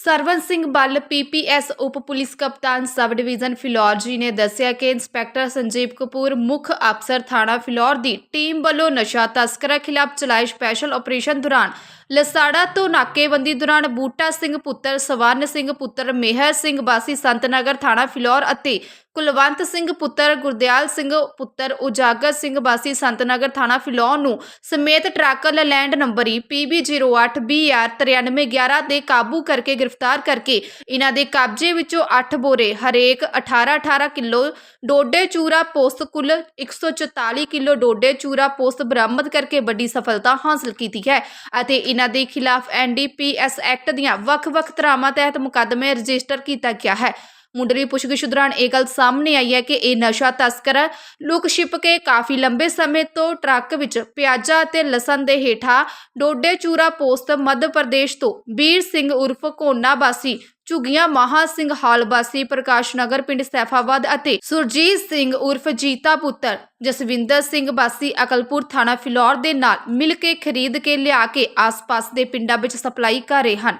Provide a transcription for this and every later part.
Sarwan Singh Ball PPS ਉਪ police ਕਪਤਾਨ sub division Phillaur ਜੀ ਨੇ ਦੱਸਿਆ ਕਿ ਇੰਸਪੈਕਟਰ ਸੰਜੀਵ ਕਪੂਰ ਮੁੱਖ ਅਫਸਰ ਥਾਣਾ ਫਿਲੌਰ ਦੀ ਟੀਮ ਵੱਲੋਂ ਨਸ਼ਾ ਤਸਕਰਾਂ ਖਿਲਾਫ ਚਲਾਏ ਸਪੈਸ਼ਲ ਆਪਰੇਸ਼ਨ ਦੌਰਾਨ ਲਸਾੜਾ ਤੋਂ ਨਾਕੇਬੰਦੀ ਦੌਰਾਨ ਬੂਟਾ ਸਿੰਘ ਪੁੱਤਰ ਸਵਰਨ ਸਿੰਘ ਪੁੱਤਰ ਮੇਹਰ ਸਿੰਘ ਬਾਸੀ ਸੰਤਨਗਰ ਥਾਣਾ ਫਿਲੌਰ ਅਤੇ ਕੁਲਵੰਤ ਸਿੰਘ ਪੁੱਤਰ, ਗੁਰਦਿਆਲ ਸਿੰਘ ਪੁੱਤਰ, ਉਜਾਗਰ ਸਿੰਘ ਬਾਸੀ ਸੰਤਨਗਰ ਥਾਣਾ ਫਿਲੌਰ ਨੂੰ ਸਮੇਤ ਟਰੱਕ ਲੈਂਡ ਨੰਬਰੀ PB08BR 9311 ਦੇ ਕਾਬੂ ਕਰਕੇ ਗ੍ਰਿਫਤਾਰ ਕਰਕੇ ਇਹਨਾਂ ਦੇ ਕਬਜ਼ੇ ਵਿੱਚੋਂ 8 ਬੋਰੇ, ਹਰੇਕ 18-18 ਕਿਲੋ ਡੋਡੇ ਚੂਰਾ ਪੋਸਤ, ਕੁੱਲ 144 ਕਿਲੋ ਡੋਡੇ ਚੂਰਾ ਪੋਸਤ ਬਰਾਮਦ ਕਰਕੇ ਵੱਡੀ ਸਫਲਤਾ ਹਾਸਲ ਕੀਤੀ ਹੈ ਅਤੇ ਇਹਨਾਂ ਦੇ ਖਿਲਾਫ ਐਨਡੀਪੀਐਸ ਐਕਟ ਦੀਆਂ ਵੱਖ-ਵੱਖ ਧਾਰਾਵਾਂ ਤਹਿਤ ਮੁਕੱਦਮੇ ਰਜਿਸਟਰ ਕੀਤਾ ਗਿਆ ਹੈ। ਮੁੰਡਲੀ ਪੁੱਛਗਿੱਛ ਦੌਰਾਨ ਇਹ ਗੱਲ ਸਾਹਮਣੇ ਆਈ ਹੈ ਕਿ ਇਹ ਨਸ਼ਾ ਤਸਕਰ ਲੁਕ ਛਿਪ ਕੇ ਕਾਫੀ ਲੰਬੇ ਸਮੇਂ ਤੋਂ ਟਰੱਕ ਵਿੱਚ ਪਿਆਜ਼ਾ ਅਤੇ ਲਸਣ ਦੇ ਹੇਠਾਂ ਡੋਡੇ ਚੂਰਾ ਪੋਸਟ ਮੱਧ ਪ੍ਰਦੇਸ਼ ਤੋਂ ਵੀਰ ਸਿੰਘ ਉਰਫ ਕੋਨਾ ਬਾਸੀ ਝੁਗੀਆਂ ਮਹਾ ਸਿੰਘ ਹਾਲਬਾਸੀ ਪ੍ਰਕਾਸ਼ ਨਗਰ, ਪਿੰਡ ਸੈਫਾਬਾਦ ਅਤੇ ਸੁਰਜੀਤ ਸਿੰਘ ਉਰਫ ਜੀਤਾ ਪੁੱਤਰ, ਜਸਵਿੰਦਰ ਸਿੰਘ ਬਾਸੀ ਅਕਲਪੁਰ ਥਾਣਾ ਫਿਲੌਰ ਦੇ ਨਾਲ ਮਿਲ ਕੇ ਖਰੀਦ ਕੇ ਲਿਆ ਕੇ ਆਸ-ਪਾਸ ਦੇ ਪਿੰਡਾਂ ਵਿੱਚ ਸਪਲਾਈ ਕਰ ਰਹੇ ਹਨ।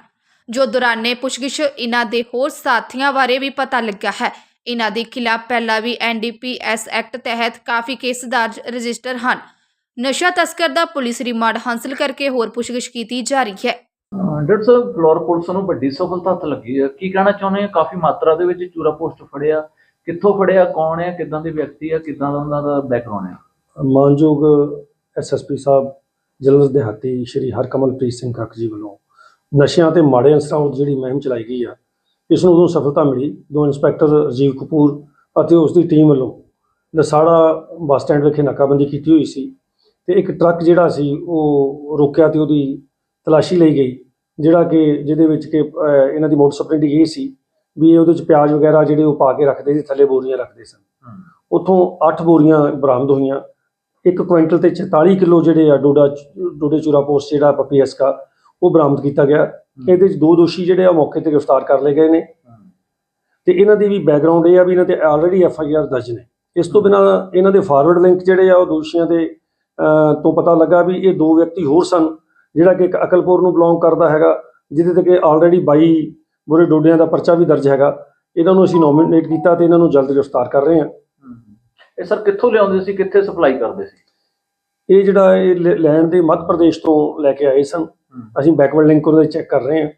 ਜੋ ਦੌਰਾਨੇ ਪੁੱਛਗਿੱਛ ਇਹਨਾਂ ਦੇ ਹੋਰ ਸਾਥੀਆਂ ਬਾਰੇ ਵੀ ਪਤਾ ਲੱਗਾ ਹੈ। ਇਹਨਾਂ ਦੇ ਖਿਲਾਫ ਪਹਿਲਾਂ ਵੀ ਐਨਡੀਪੀਐਸ ਐਕਟ ਤਹਿਤ ਕਾਫੀ ਕੇਸ ਦਰਜ ਰਜਿਸਟਰ ਹਨ। ਨਸ਼ਾ ਤਸਕਰ ਦਾ ਪੁਲਿਸ ਰਿਮਾਂਡ ਹਾਸਲ ਕਰਕੇ ਹੋਰ ਪੁੱਛਗਿੱਛ ਕੀਤੀ ਜਾ ਰਹੀ ਹੈ। ਡਾਕਟਰ ਸਾਹਿਬ ਫਲੋਰ ਪੁਲਿਸ ਨੂੰ ਵੱਡੀ ਸਫਲਤਾ ਹੱਥ ਲੱਗੀ ਹੈ। ਕੀ ਕਹਿਣਾ ਚਾਹੁੰਦੇ ਆ ਕਾਫੀ ਮਾਤਰਾ ਦੇ ਵਿੱਚ ਚੂਰਾ ਪੋਸਟ ਫੜਿਆ। ਕਿੱਥੋਂ ਫੜਿਆ? ਕੌਣ ਹੈ? ਕਿੱਦਾਂ ਦੇ ਵਿਅਕਤੀ ਆ ਕਿੱਦਾਂ ਦਾ ਉਹਨਾਂ ਦਾ ਬੈਕਗ੍ਰਾਉਂਡ ਹੈ? ਮਾਨਯੋਗ ਐਸਐਸਪੀ ਸਾਹਿਬ ਜਲੰਧਰ ਦਿਹਾਤੀ ਸ਼੍ਰੀ ਹਰਕਮਲਪ੍ਰੀਤ ਸਿੰਘ ਕੱਕ ਜੀ ਵੱਲੋਂ ਨਸ਼ਿਆਂ ਤੇ ਮਾੜੇ ਅਨਸਰਾਂ ਵਿਰੁੱਧ ਜਿਹੜੀ ਮੁਹਿੰਮ ਚਲਾਈ ਗਈ ਆ ਇਸ ਨੂੰ ਉਦੋਂ ਸਫਲਤਾ ਮਿਲੀ ਦੋ ਇੰਸਪੈਕਟਰ ਰਜੀਵ ਕਪੂਰ ਅਤੇ ਉਸ ਦੀ ਟੀਮ ਵੱਲੋਂ ਲਸਾੜਾ ਬੱਸ ਸਟੈਂਡ ਵਿਖੇ ਨਾਕਾਬੰਦੀ ਕੀਤੀ ਹੋਈ ਸੀ ਤੇ ਇੱਕ ਟਰੱਕ ਜਿਹੜਾ ਸੀ ਉਹ ਰੋਕਿਆ ਤੇ ਉਹਦੀ ਤਲਾਸ਼ੀ ਲਈ ਗਈ ਜਿਹੜਾ ਕਿ ਜਿਹਦੇ ਵਿੱਚ ਕਿ ਇਹਨਾਂ ਦੀ ਮੋਟਰ ਸਪਰੈਂਡਿੰਗ ਇਹ ਸੀ ਵੀ ਇਹ ਉਹਦੇ ਵਿੱਚ ਪਿਆਜ਼ ਵਗੈਰਾ ਜਿਹੜੇ ਉਹ ਪਾ ਕੇ ਰੱਖਦੇ ਸੀ ਥੱਲੇ ਬੋਰੀਆਂ ਰੱਖਦੇ ਸਨ। ਉੱਥੋਂ 8 ਬੋਰੀਆਂ ਬਰਾਮਦ ਹੋਈਆਂ 1 ਕੁਇੰਟਲ ਤੇ 44 ਕਿਲੋ ਜਿਹੜੇ ਆ ਡੋਡਾ ਡੋਡੇ ਚੂਰਾ ਪੋਸਟ ਜਿਹੜਾ ਪਪੀਐਸ ਦਾ ਉਹ ਬਰਾਮਦ ਕੀਤਾ ਗਿਆ। ਇਹਦੇ ਵਿੱਚ ਦੋ ਦੋਸ਼ੀ ਜਿਹੜੇ ਆ ਮੌਕੇ ਤੇ ਗ੍ਰਿਫਤਾਰ ਕਰ ਲਏ ਗਏ ਨੇ। ਤੇ ਇਹਨਾਂ ਦੀ ਵੀ ਬੈਕਗ੍ਰਾਉਂਡ ਇਹ ਆ ਵੀ ਇਹਨਾਂ ਤੇ ਆਲਰੇਡੀ ਐਫ ਆਈ ਆਰ ਦਰਜ ਨੇ। ਇਸ ਤੋਂ ਬਿਨਾਂ ਇਹਨਾਂ ਦੇ ਫਾਰਵਰਡ ਲਿੰਕ ਜਿਹੜੇ ਆ ਉਹ ਦੋਸ਼ੀਆਂ ਦੇ ਤੋਂ ਪਤਾ ਲੱਗਾ ਵੀ ਇਹ ਦੋ ਵਿਅਕਤੀ ਹੋਰ ਸਨ ਜਿਹੜਾ ਕਿ ਇੱਕ ਅਕਲਪੁਰ ਨੂੰ ਬਿਲੋਂਗ ਕਰਦਾ ਹੈਗਾ ਜਿਹਦੇ ਤੇ ਕਿ ਆਲਰੇਡੀ 22 ਬੁਰੇ ਡੋਡਿਆਂ ਦਾ ਪਰਚਾ ਵੀ ਦਰਜ ਹੈਗਾ। ਇਹਨਾਂ ਨੂੰ ਅਸੀਂ ਨੋਮੀਨੇਟ ਕੀਤਾ ਤੇ ਇਹਨਾਂ ਨੂੰ ਜਲਦ ਗ੍ਰਿਫਤਾਰ ਕਰ ਰਹੇ ਹਾਂ। ਇਹ ਸਰ ਕਿੱਥੋਂ ਲਿਆਉਂਦੇ ਸੀ ਕਿੱਥੇ ਸਪਲਾਈ ਕਰਦੇ ਸੀ? ਇਹ ਜਿਹੜਾ ਇਹ ਲੈਣ ਦੇ ਮੱਧ ਪ੍ਰਦੇਸ਼ ਤੋਂ ਲੈ ਕੇ ਆਏ ਸਨ। ਅਸੀਂ ਬੈਕਵਰਡ ਲਿੰਕ ਉਹਦੇ ਚੈੱਕ ਕਰ ਰਹੇ ਹਾਂ।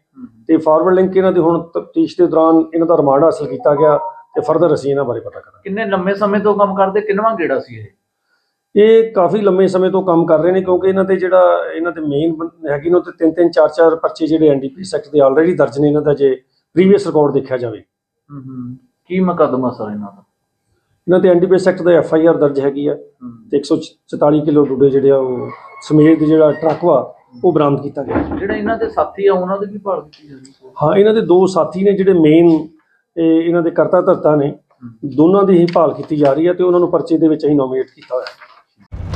ਤੇ ਫਾਰਵਰਡ ਲਿੰਕ ਇਹਨਾਂ ਦੇ ਹੁਣ ਤਫਤੀਸ਼ ਦੇ ਦੌਰਾਨ ਇਹਨਾਂ ਦਾ ਰਿਮਾਂਡ ਹਾਸਲ ਕੀਤਾ ਗਿਆ ਤੇ ਫਰਦਰ ਅਸੀਂ ਇਹਨਾਂ ਬਾਰੇ ਪਤਾ ਕਰਾਂਗੇ। ਕਿੰਨੇ ਲੰਮੇ ਸਮੇਂ ਤੋਂ ਕੰਮ ਕਰਦੇ ਕਿੰਨਵਾਂ ਗੇੜਾ ਸੀ ਇਹ? ਇਹ ਕਾਫੀ ਲੰਮੇ ਸਮੇਂ ਤੋਂ ਕੰਮ ਕਰ ਰਹੇ ਨੇ ਕਿਉਂਕਿ ਇਹਨਾਂ ਤੇ ਜਿਹੜਾ ਇਹਨਾਂ ਦੇ ਮੇਨ ਹੈਗੀ ਨੇ ਉਹ ਤੇ ਤਿੰਨ ਤਿੰਨ ਚਾਰ ਚਾਰ ਪਰਚੇ ਜਿਹੜੇ ਐਨਡੀਪੀ ਐਕਟ ਦੇ ਆਲਰੇਡੀ ਦਰਜ ਨੇ ਇਹਨਾਂ ਦਾ ਜੇ ਪ੍ਰੀਵੀਅਸ ਰਿਕਾਰਡ ਦੇਖਿਆ ਜਾਵੇ। ਕੀ ਮੁਕੱਦਮਾ ਸਰ ਇਹਨਾਂ ਦਾ? ਇਹਨਾਂ ਤੇ ਐਨਡੀਪੀ ਐਕਟ ਦਾ ਐਫ ਆਈ ਆਰ ਦਰਜ ਹੈਗੀ ਆ ਤੇ 144 ਕਿਲੋ ਡੂਡੇ ਜਿਹੜੇ ਆ ਉਹ ਸਮੇਤ ਜਿਹੜਾ ਟਰੱਕ ਵਾ ਉਹ ਬਰਾਮਦ ਕੀਤਾ ਗਿਆ। ਜਿਹੜੇ ਇਹਨਾਂ ਦੇ ਸਾਥੀ ਆ ਉਹਨਾਂ ਦੀ ਵੀ ਭਾਲ ਕੀਤੀ ਜਾਂਦੀ ਸੀ? ਹਾਂ ਇਹਨਾਂ ਦੇ ਦੋ ਸਾਥੀ ਨੇ ਜਿਹੜੇ ਮੇਨ ਇਹਨਾਂ ਦੇ ਕਰਤਾ ਧਰਤਾ ਨੇ। ਦੋਨਾਂ ਦੀ ਹੀ ਭਾਲ ਕੀਤੀ ਜਾ ਰਹੀ ਹੈ ਤੇ ਉਹਨਾਂ ਨੂੰ ਪਰਚੇ ਦੇ ਵਿੱਚ ਅਸੀਂ ਨੋਮੀਨੇਟ ਕੀਤਾ ਹੋਇਆ। ਹੈ